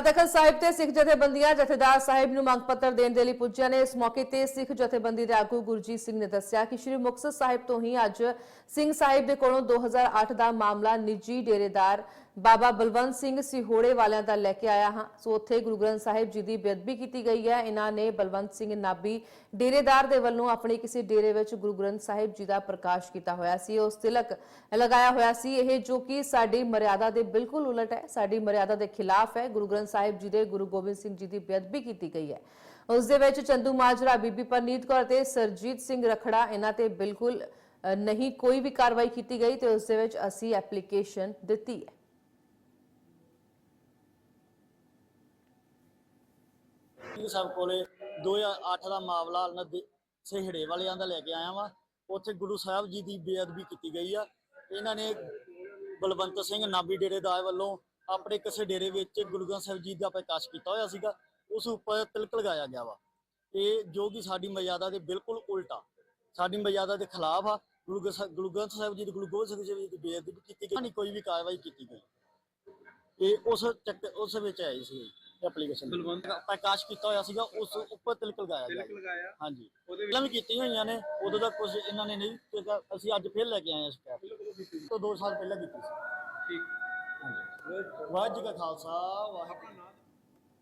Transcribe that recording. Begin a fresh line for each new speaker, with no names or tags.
ਅਕਾਲ ਤਖਤ ਸਾਹਿਬ ਤੇ ਸਿੱਖ ਜਥੇਬੰਦੀਆਂ ਜਥੇਦਾਰ ਸਾਹਿਬ ਨੂੰ ਮੰਗ ਪੱਤਰ ਦੇਣ ਦੇ ਲਈ ਪੁੱਜਿਆ ਨੇ। ਇਸ ਮੌਕੇ ਤੇ ਸਿੱਖ ਜਥੇਬੰਦੀ ਦੇ ਆਗੂ ਗੁਰਜੀਤ ਸਿੰਘ ਨੇ ਦੱਸਿਆ ਕਿ ਸ੍ਰੀ ਮੁਕਤਸਰ ਸਾਹਿਬ ਤੋਂ ਹੀ ਅੱਜ ਸਿੰਘ ਸਾਹਿਬ ਦੇ ਕੋਲੋਂ 2008 ਦਾ ਮਾਮਲਾ ਨਿੱਜੀ ਡੇਰੇਦਾਰ ਬਾਬਾ ਬਲਵੰਤ ਸਿੰਘ ਸਿਹੋੜੇ ਵਾਲਿਆਂ ਦਾ ਲੈ ਕੇ ਆਇਆ ਹਾਂ। ਸੋ ਉੱਥੇ ਗੁਰੂ ਗ੍ਰੰਥ ਸਾਹਿਬ ਜੀ ਦੀ ਬੇਅਦਬੀ ਕੀਤੀ ਗਈ ਹੈ। ਇਹਨਾਂ ਨੇ ਬਲਵੰਤ ਸਿੰਘ ਨਾਬੀ ਡੇਰੇਦਾਰ ਦੇ ਵੱਲੋਂ ਆਪਣੇ ਕਿਸੇ ਡੇਰੇ ਵਿੱਚ ਗੁਰੂ ਗ੍ਰੰਥ ਸਾਹਿਬ ਜੀ ਦਾ ਪ੍ਰਕਾਸ਼ ਕੀਤਾ ਹੋਇਆ ਸੀ। ਉਸ ਤਿਲਕ ਲਗਾਇਆ ਹੋਇਆ ਸੀ। ਇਹ ਜੋ ਕਿ ਸਾਡੀ ਮਰਿਆਦਾ ਦੇ ਬਿਲਕੁਲ ਉਲਟ ਹੈ। ਸਾਡੀ ਮਰਿਆਦਾ ਦੇ ਖਿਲਾਫ ਹੈ। ਗੁਰੂ ਗ੍ਰੰਥ ਸਾਹਿਬ ਜੀ ਦੇ ਗੁਰੂ ਗੋਬਿੰਦ ਸਿੰਘ ਜੀ ਦੀ ਬੇਅਦਬੀ ਕੀਤੀ ਗਈ ਹੈ। ਉਸ ਦੇ ਵਿੱਚ ਚੰਦੂ ਮਾਜਰਾ, ਬੀਬੀ ਪਰਨੀਤ ਕੌਰ ਤੇ ਸਰਜੀਤ ਸਿੰਘ ਰਖੜਾ ਇਹਨਾਂ ਤੇ ਬਿਲਕੁਲ ਨਹੀਂ ਕੋਈ ਵੀ ਕਾਰਵਾਈ ਕੀਤੀ ਗਈ ਤੇ ਉਸ ਦੇ ਵਿੱਚ ਅਸੀਂ ਐਪਲੀਕੇਸ਼ਨ ਦਿੱਤੀ ਹੈ।
ਸਿੰਘ ਸਾਹਿਬ ਕੋਲੇ 2008 ਦਾ ਮਾਮਲਾ ਉਹਨਾਂ ਸਿਹੜੇ ਵਾਲਿਆਂ ਦਾ ਲੈ ਕੇ ਆਇਆ ਵਾਂ। ਉੱਥੇ ਗੁਰੂ ਸਾਹਿਬ ਜੀ ਦੀ ਬੇਅਦਬੀ ਕੀਤੀ ਗਈ ਆ। ਇਹਨਾਂ ਨੇ ਬਲਵੰਤ ਸਿੰਘ ਨਾਬੀ ਡੇਰੇਦਾਰ ਵੱਲੋਂ ਆਪਣੇ ਕਿਸੇ ਡੇਰੇ ਵਿੱਚ ਗੁਰੂ ਗ੍ਰੰਥ ਸਾਹਿਬ ਜੀ ਦਾ ਪ੍ਰਕਾਸ਼ ਕੀਤਾ ਹੋਇਆ ਸੀਗਾ। ਉਸ ਉੱਪਰ ਤਿਲਕ ਲਗਾਇਆ ਗਿਆ ਵਾ। ਇਹ ਜੋ ਕਿ ਸਾਡੀ ਮਰਿਆਦਾ ਦੇ ਬਿਲਕੁਲ ਉਲਟਾ, ਸਾਡੀ ਮਰਿਆਦਾ ਦੇ ਖਿਲਾਫ ਆ। ਗੁਰੂ ਗ੍ਰੰਥ ਸਾਹਿਬ- ਗੁਰੂ ਗ੍ਰੰਥ ਸਾਹਿਬ ਜੀ ਦੀ ਗੁਰੂ ਗੋਬਿੰਦ ਸਿੰਘ ਜੀ ਦੀ ਬੇਅਦਬੀ ਕੀਤੀ ਗਈ। ਨਹੀਂ ਕੋਈ ਵੀ ਕਾਰਵਾਈ ਕੀਤੀ ਗਈ। ਇਹ ਉਸ ਚੱਕ, ਉਸ ਵਿੱਚ ਆਈ ਸੀ ਐਪਲੀਕੇਸ਼ਨ
ਬਲਵੰਤ
ਪ੍ਰਕਾਸ਼ ਕੀਤਾ ਹੋਇਆ ਸੀਗਾ ਉਸ ਉੱਪਰ ਤਿਲਕ ਲਗਾਇਆ ਗਿਆ
ਤਿਲਕ ਲਗਾਇਆ।
ਹਾਂਜੀ।
ਉਹਦੇ
ਪਹਿਲਾਂ ਵੀ ਕੀਤੀਆਂ ਹੋਈਆਂ ਨੇ ਉਦੋਂ ਦਾ ਕੁਝ ਇਹਨਾਂ ਨੇ ਨਹੀਂ ਕੀਤਾ। ਅਸੀਂ ਅੱਜ ਫਿਰ ਲੈ ਕੇ ਆਏ ਹਾਂ ਸ਼ਿਕਾਇਤ ਤੋਂ 2 ਸਾਲ ਪਹਿਲਾਂ ਕੀਤੀ ਸੀ।
ਠੀਕ।
ਹਾਂਜੀ। ਵਾਹਿਗੁਰੂ ਜੀ ਕਾ ਖਾਲਸਾ ਵਾਹਿਗੁਰੂ